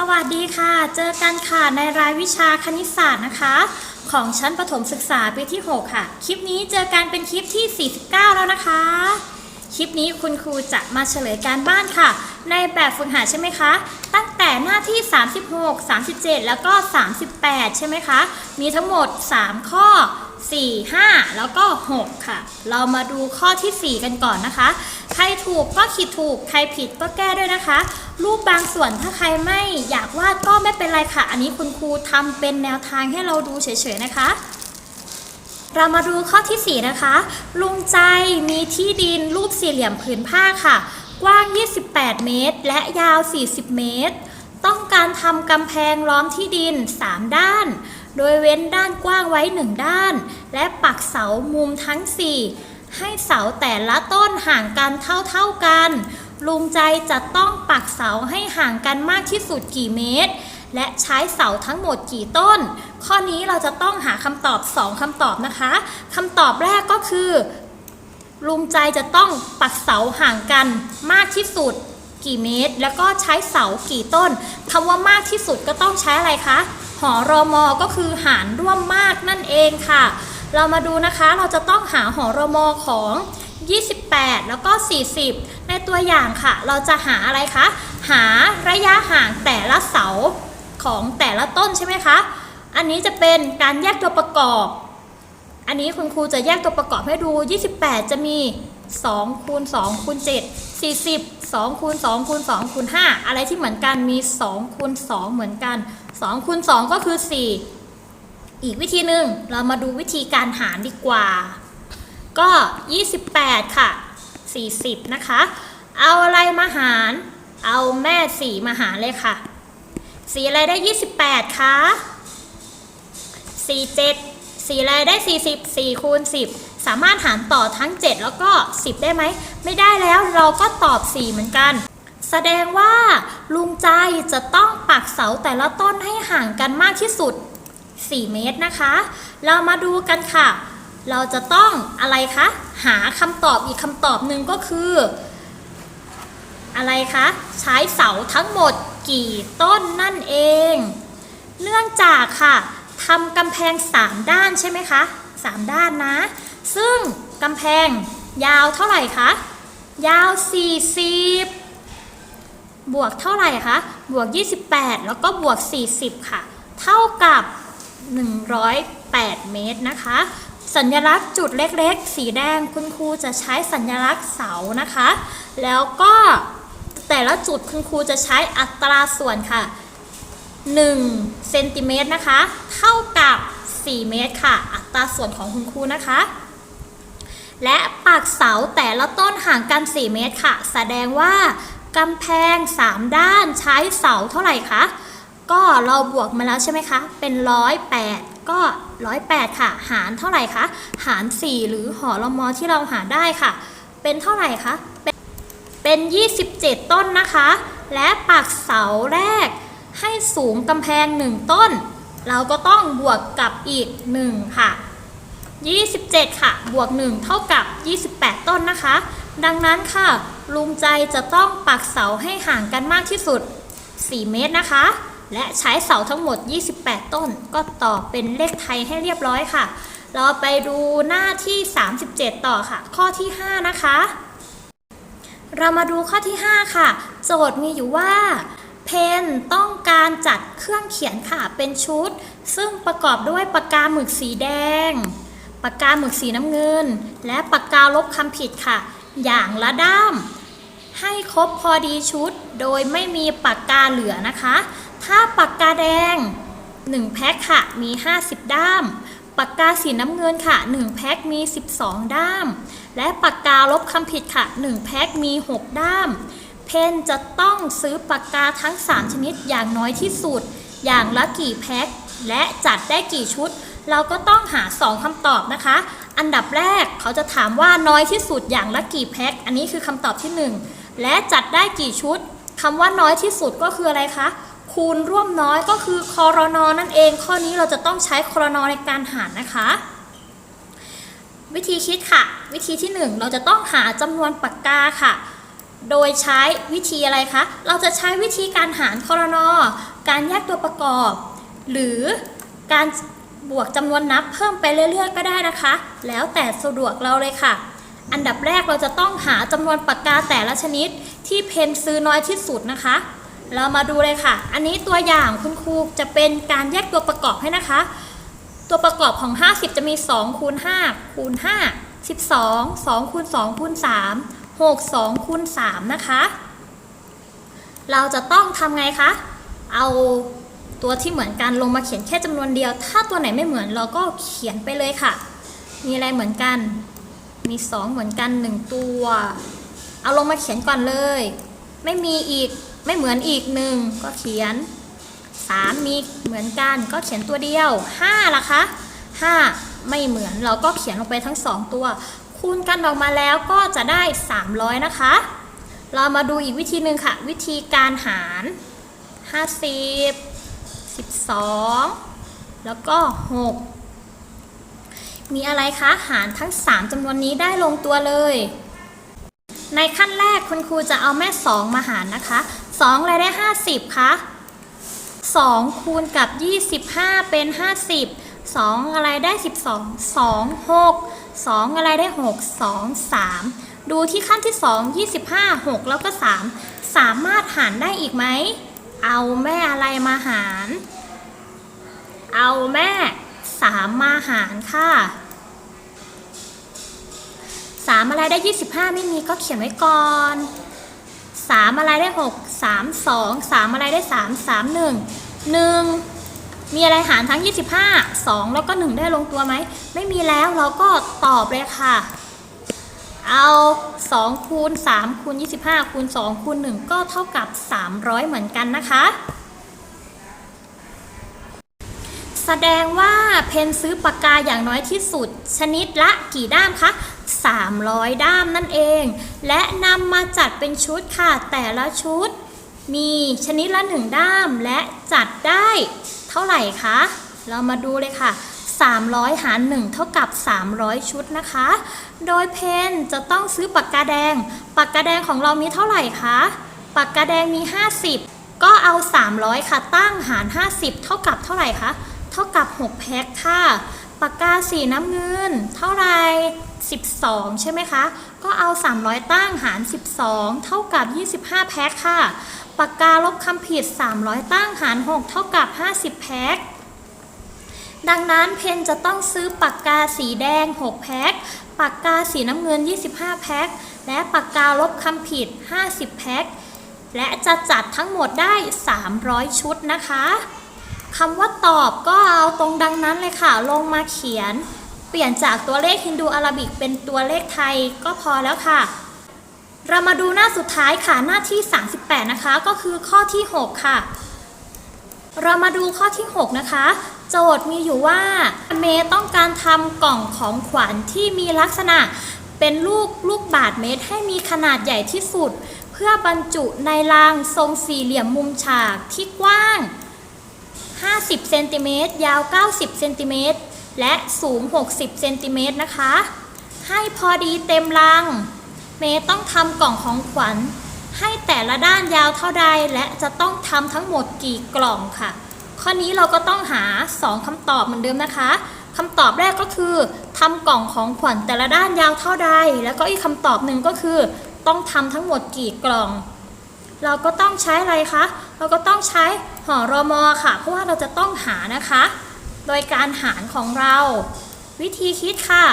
สวัสดีค่ะ เจอกันค่ะในรายวิชาคณิตศาสตร์นะคะ ของชั้นประถมศึกษาปีที่ 6 ค่ะ คลิปนี้เจอกันเป็นคลิปที่ 49 แล้วนะคะ คลิปนี้คุณครูจะมาเฉลยการบ้านค่ะ ในแบบฝึกหัดใช่ไหมคะ ตั้งแต่หน้าที่ 36 37 แล้วก็ 38 ใช่ไหมคะ มีทั้งหมด 3 ข้อ 4 5 แล้วก็ 6 ค่ะ เรามาดูข้อทีสี่4 กันก่อนนะคะ ครถูกก็ขีดถูก ใครผิดก็แก้ด้วยนะคะ รูปบางส่วนถ้าใครไม่อยากวาดก็ไม่เป็นไรค่ะ อันนี้คุณครูทำเป็นแนวทางให้เราดูเฉยๆนะคะ เรามาดูข้อทีสี่ 4 นะคะ ลุงใจมีที่ดินรูปสี่เหลี่ยมผืนผ้าค่ะ กว้าง 28 เมตร และยาว 40 เมตร ต้องการทำกำแพงล้อมที่ดิน 3 ด้านโดยเว้นด้านกว้างไว้ 1 ด้าน และปักเสามุมทั้ง 4 ให้เสาแต่ละต้นห่างกันเท่าๆกัน ลุงใจจะต้องปักเสาให้ห่างกันมากที่สุดกี่เมตร และใช้เสาทั้งหมดกี่ต้น ข้อนี้เราจะต้องหาคำตอบ2คำตอบนะคะคำตอบแรกก็คือ ลุงใจจะต้องปักเสาห่างกันมากที่สุดกี่เมตร แล้วก็ใช้เสากี่ต้นคำว่ามากที่สุดก็ต้องใช้อะไรคะหอรอมอก็คือหารร่วมมากนั่นเองค่ะ เรามาดูนะคะเราจะต้องหาหอรมอของ 28 แล้วก็ 40 ในตัวอย่างค่ะ เราจะหาอะไรคะ หาระยะห่างแต่ละเสาของแต่ละต้นใช่ไหมคะ อันนี้จะเป็นการแยกตัวประกอบ อันนี้คุณครูจะแยกตัวประกอบให้ดู 28 จะมี2คูณ2คูณ7 40 2คูณ2คูณ2คูณ5อะไรที่เหมือนกันมี2คูณ2เหมือนกัน2คูณ2ก็คือ 4 อีกวิธีหนึ่งเรามาดูวิธีการหารดีกว่า ก็ 28 ค่ะ 40 นะคะ เอาอะไรมาหาร เอาแม่สีมาหารเลยค่ะ สีอะไรได้ 28 คะ47สีอะไรได้ 40 4คูณ10 สามารถหารต่อทั้ง 7 แล้วก็ 10 ได้ไหม ไม่ได้แล้วเราก็ตอบ 4 เหมือนกัน แสดงว่าลุงใจจะต้องปักเสาแต่ละต้นให้ห่างกันมากที่สุด 4 เมตรนะคะ เรามาดูกันค่ะ เราจะต้องอะไรคะ หาคำตอบอีกคำตอบหนึ่งก็คือ อะไรคะ ใช้เสาทั้งหมดกี่ต้นนั่นเอง เนื่องจากค่ะทำกำแพง 3 ด้านใช่ไหมคะ 3 ด้านนะ ซึ่งกำแพงยาวเท่าไหร่คะ ยาว 40 บวกเท่าไหร่คะ บวก 28 แล้วก็บวก 40 ค่ะ เท่ากับ 108 เมตรนะคะ สัญลักษณ์จุดเล็กๆ สีแดงคุณครูจะใช้สัญลักษณ์เสานะคะ แล้วก็แต่ละจุดคุณครูจะใช้อัตราส่วนค่ะ1เซนติเมตรนะคะ เท่ากับ 4 เมตรค่ะ อัตราส่วนของคุณครูนะคะ และปากเสาแต่ละต้นห่างกัน 4 เมตรค่ะ แสดงว่ากำแพง 3 ด้านใช้เสาเท่าไหร่คะ ก็เราบวกมาแล้วใช่ไหมคะ เป็น108ก็108ค่ะ หารเท่าไหร่คะ หาร4หรือหอละมอที่เราหารได้ค่ะ เป็นเท่าไหร่คะ เป็นเป็น27ต้นนะคะ และปากเสาแรก ให้สูงกำแพง1ต้น เราก็ต้องบวกกับอีก1ค่ะ27 ค่ะ บวก 1 เท่ากับ 28 ต้นนะคะ ดังนั้นค่ะ ลุงใจจะต้องปักเสาให้ห่างกันมากที่สุด 4 เมตรนะคะ และใช้เสาทั้งหมด 28 ต้น ก็ต่อเป็นเลขไทยให้เรียบร้อยค่ะ เราไปดูหน้าที่ 37 ต่อค่ะ ข้อที่ 5 นะคะ เรามาดูข้อที่ 5 ค่ะ โจทย์มีอยู่ว่า เพนต้องการจัดเครื่องเขียนค่ะ เป็นชุด ซึ่งประกอบด้วยปากกาหมึกสีแดง ปากกาหมึกสีน้ำเงิน และปากกาลบคำผิดค่ะ อย่างละด้าม ให้ครบพอดีชุด โดยไม่มีปากกาเหลือนะคะ ถ้าปากกาแดง 1 แพ็คค่ะ มี 50 ด้าม ปากกาสีน้ำเงินค่ะ 1 แพ็ค มี 12 ด้าม และปากกาลบคำผิดค่ะ 1 แพ็ค มี 6 ด้าม เพนจะต้องซื้อปากกาทั้ง 3 ชนิดอย่างน้อยที่สุด อย่างละกี่แพ็ค และจัดได้กี่ชุด เราก็ต้องหา 2คำตอบนะคะ อันดับแรกเขาจะถามว่าน้อยที่สุดอย่างละกี่แพ็ค อันนี้คือคำตอบที่ 1 และจัดได้กี่ชุดคำว่าน้อยที่สุดก็คืออะไรคะ คูณร่วมน้อยก็คือคอรนอนั่นเอง ข้อนี้เราจะต้องใช้คอรนอในการหารนะคะ วิธีคิดค่ะ วิธีที่ 1 เราจะต้องหาจำนวนปากกาค่ะ โดยใช้วิธีอะไรคะ เราจะใช้วิธีการหารคอรนอการแยกตัวประกอบ หรือการบวกจำนวนนับเพิ่มไปเรื่อย ๆ ก็ได้นะคะ แล้วแต่สะดวกเราเลยค่ะ อันดับแรกเราจะต้องหาจำนวนปากกาแต่ละชนิดที่เพนซื้อน้อยที่สุดนะคะ เรามาดูเลยค่ะ อันนี้ตัวอย่างคุณครูจะเป็นการแยกตัวประกอบให้นะคะ ตัวประกอบของ 50 จะมี2คูณ5คูณ5 12 2คูณ2คูณ3 6 2คูณ3นะคะ เราจะต้องทำไงคะ เอาตัวที่เหมือนกันลงมาเขียนแค่จำนวนเดียว ถ้าตัวไหนไม่เหมือนเราก็เขียนไปเลยค่ะ มีอะไรเหมือนกัน มี 2 เหมือนกัน 1 ตัว เอาลงมาเขียนก่อนเลย ไม่มีอีก ไม่เหมือนอีกหนึ่งก็เขียน3มีเหมือนกันก็เขียนตัวเดียว5ล่ะคะ5ไม่เหมือนเราก็เขียนลงไปทั้ง2ตัว คูณกันออกมาแล้วก็จะได้ 300 นะคะ เรามาดูอีกวิธีหนึ่งค่ะ วิธีการหาร 50 12 แล้วก็ 6 มีอะไรคะ หารทั้ง 3จำนวนนี้ได้ลงตัวเลย ในขั้นแรกคุณครูจะเอาแม่ 2 มาหารนะคะ2อะไรได้ 50คะ2 คูณกับ 25 เป็น 50 2 อะไรได้ 12 2 6 2 อะไรได้ 6 2 3 ดูที่ขั้นที่ 2 25 6 แล้วก็ 3 สามารถหารได้อีกไหม เอาแม่อะไรมาหาร เอาแม่ 3 มาหารค่ะ 3อะไรได้25ไม่มีก็เขียนไว้ก่อน3อะไรได้6 3 2 3อะไรได้3 3 1 1มีอะไรหารทั้ง 25 2 แล้วก็ 1 ได้ลงตัวไหม ไม่มีแล้วเราก็ตอบเลยค่ะ เอา2คูณ3คูณ25คูณ2คูณ1ก็เท่ากับ 300 เหมือนกันนะคะ แสดงว่าเพนซื้อปากกาอย่างน้อยที่สุด ชนิดละกี่ด้ามคะ 300 ด้ามนั่นเอง และนำมาจัดเป็นชุดค่ะ แต่ละชุด มีชนิดละ1ด้ามและจัดได้เท่าไหร่คะ เรามาดูเลยค่ะ 300 หาร 1 เท่ากับ 300 ชุดนะคะ โดยเพนจะต้องซื้อปากกาแดง ปากกาแดงของเรามีเท่าไหร่คะ ปากกาแดงมี 50ก็เอา 300 ค่ะ ตั้งหาร 50 เท่ากับเท่าไหร่คะ เท่ากับ 6 แพ็คค่ะ ปากกาสีน้ำเงิน เท่าไร 12 ใช่ไหมคะ ก็เอา 300 ตั้งหาร 12 เท่ากับ 25 แพ็คค่ะ ปากกาลบคำผิด 300 ตั้งหาร 6 เท่ากับ 50 แพ็คดังนั้นเพนจะต้องซื้อปากกาสีแดง 6 แพ็ค ปากกาสีน้ำเงิน 25 แพ็ค และปากกาลบคำผิด 50 แพ็ค และจะจัดทั้งหมดได้ 300 ชุดนะคะ คำว่าตอบก็เอาตรงดังนั้นเลยค่ะ ลงมาเขียน เปลี่ยนจากตัวเลขฮินดูอาราบิกเป็นตัวเลขไทยก็พอแล้วค่ะ เรามาดูหน้าสุดท้ายค่ะหน้าที่ 38 นะคะ ก็คือข้อที่ 6 ค่ะ เรามาดูข้อที่ 6 นะคะ โจทย์มีอยู่ว่าเมย์ต้องการทำกล่องของขวัญที่มีลักษณะเป็นลูกลูกบาทเมตรให้มีขนาดใหญ่ที่สุด เพื่อบรรจุในรางทรงสี่เหลี่ยมมุมฉากที่กว้าง 50เซนติเมตรยาว 90เซนติเมตรและสูง 60เซนติเมตรนะคะ ให้พอดีเต็มรัง เมย์ต้องทำกล่องของขวัญ ให้แต่ละด้านยาวเท่าใด และจะต้องทำทั้งหมดกี่กล่องค่ะ ข้อนี้เราก็ต้องหา 2คำตอบเหมือนเดิมนะคะคำตอบแรกก็คือทำกล่องของขวัญแต่ละด้านยาวเท่าใด แล้วก็อีกคำตอบหนึ่งก็คือ ต้องทำทั้งหมดกี่กล่อง เราก็ต้องใช้อะไรคะ เราก็ต้องใช้ หอรอมอค่ะ เพราะว่าเราจะต้องหานะคะ โดยการหารของเรา วิธีคิดค่ะ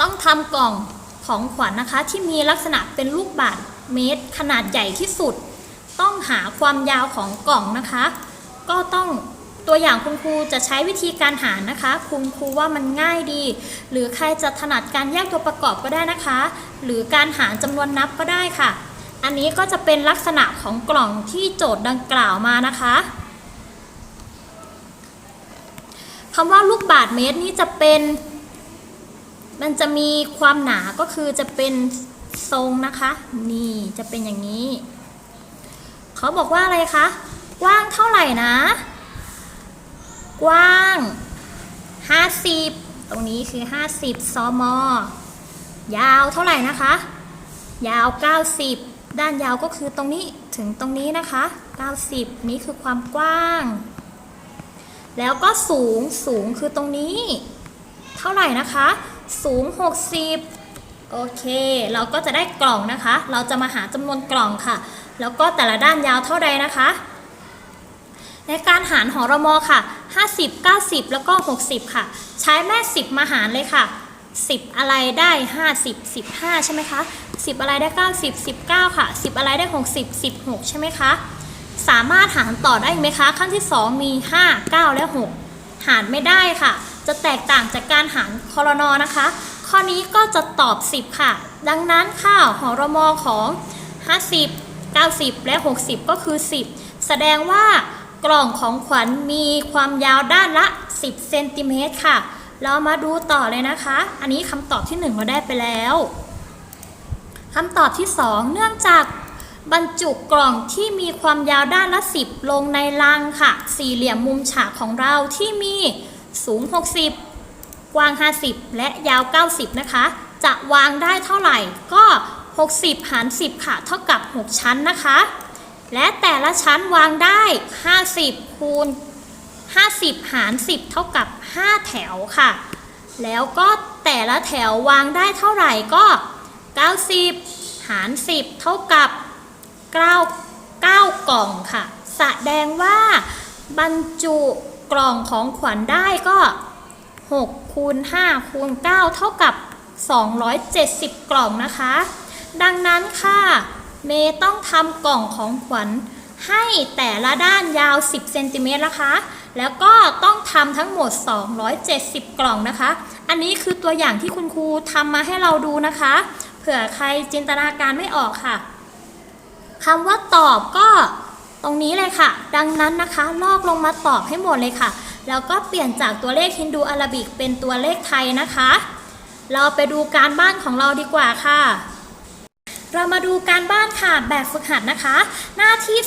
ต้องทำกล่องของขวัญนนะคะ ที่มีลักษณะเป็นลูกบาศก์เมตร ขนาดใหญ่ที่สุด ต้องหาความยาวของกล่องนะคะ ก็ต้องตัวอย่างคุณครูจะใช้วิธีการหารนะคะ คุณครูว่ามันง่ายดี หรือใครจะถนัดการแยกตัวประกอบก็ได้นะคะ หรือการหารจำนวนนับก็ได้ค่ะ อันนี้ก็จะเป็นลักษณะของกล่องที่โจทย์ดังกล่าวมานะคะคำว่าลูกบาศก์เมตรนี้จะเป็น มันจะมีความหนาก็คือจะเป็นทรงนะคะ นี่จะเป็นอย่างนี้ เขาบอกว่าอะไรคะกว้างเท่าไหร่นะ กว้าง 50 ตรงนี้คือ 50 ซม ยาวเท่าไหร่นะคะ ยาว 90 ด้านยาวก็คือตรงนี้ถึงตรงนี้นะคะ 90 นี้คือความกว้าง แล้วก็สูงสูงคือตรงนี้ เท่าไหร่นะคะ สูง 60 โอเค เราก็จะได้กล่องนะคะ เราจะมาหาจำนวนกล่องค่ะ แล้วก็แต่ละด้านยาวเท่าใดนะคะ ในการหารหอรมอค่ะ 50 90 แล้วก็ 60 ค่ะ ใช้แม่ 10 มาหารเลยค่ะ 10 อะไรได้ 50 15 ใช่ไหมคะ 10 อะไรได้ 90 19 ค่ะ 10 อะไรได้ 60 16 ใช่ไหมคะ สามารถหารต่อได้ไหมคะ ขั้นที่ 2 มี 5 9 และ 6 หารไม่ได้ค่ะ จะแตกต่างจากการหารคอรนอนะคะ ข้อนี้ก็จะตอบ 10 ค่ะ ดังนั้นค่ะหอรมอของ 50 90 และ 60 ก็คือ 10 แสดงว่ากล่องของขวัญมีความยาวด้านละ 10 เซนติเมตรค่ะ เรามาดูต่อเลยนะคะ อันนี้คำตอบที่ 1 เราได้ไปแล้ว คำตอบที่ 2 เนื่องจากบรรจุกล่องที่มีความยาวด้านละ 10 ลงในลังค่ะ สี่เหลี่ยมมุมฉากของเราที่มีสูง 60 กว้าง 50 และยาว 90 นะคะ จะวางได้เท่าไหร่ก็ 60 หาร 10 ค่ะ เท่ากับ 6 ชั้นนะคะ และแต่ละชั้นวางได้ 50 คูณ 50 หาร 10 เท่ากับ 5 แถวค่ะ แล้วก็แต่ละแถววางได้เท่าไหร่ก็ 90 หาร 10 เท่ากับ 9 9 กล่องค่ะ แสดงว่าบรรจุกล่องของขวัญได้ก็6คูณ5คูณ9เท่ากับ 270 กล่องนะคะ ดังนั้นค่ะ เมย์ต้องทำกล่องของขวัญให้แต่ละด้านยาว 10เซนติเมตรนะคะ แล้วก็ต้องทำทั้งหมด 270 กล่องนะคะ อันนี้คือตัวอย่างที่คุณครูทำมาให้เราดูนะคะ เผื่อใครจินตนาการไม่ออกค่ะคำว่าตอบก็ตรงนี้เลยค่ะ ดังนั้นนะคะลอกลงมาตอบให้หมดเลยค่ะ แล้วก็เปลี่ยนจากตัวเลขฮินดูอาราบิกเป็นตัวเลขไทยนะคะ เราไปดูการบ้านของเราดีกว่าค่ะ เรามาดูการบ้านค่ะแบบฝึกหัดนะคะ หน้าที่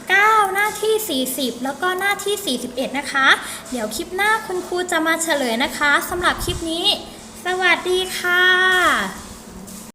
39 หน้าที่ 40 แล้วก็หน้าที่ 41 นะคะ เดี๋ยวคลิปหน้าคุณครูจะมาเฉลยนะคะสำหรับคลิปนี้ สวัสดีค่ะ